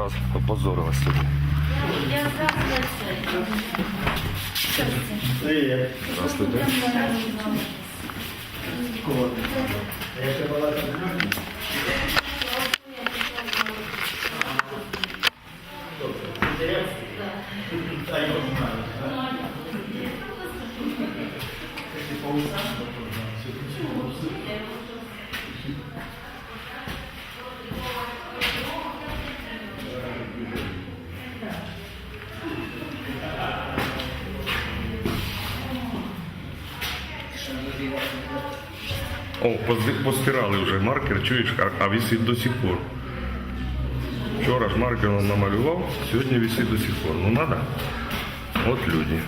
Раз завтра це. Привет. Здравствуйте. О, постирали вже маркер, чуєш, а, висить до сих пор. Вчора ж маркером намалював, сьогодні висить до сих пор. Ну надо. От люди.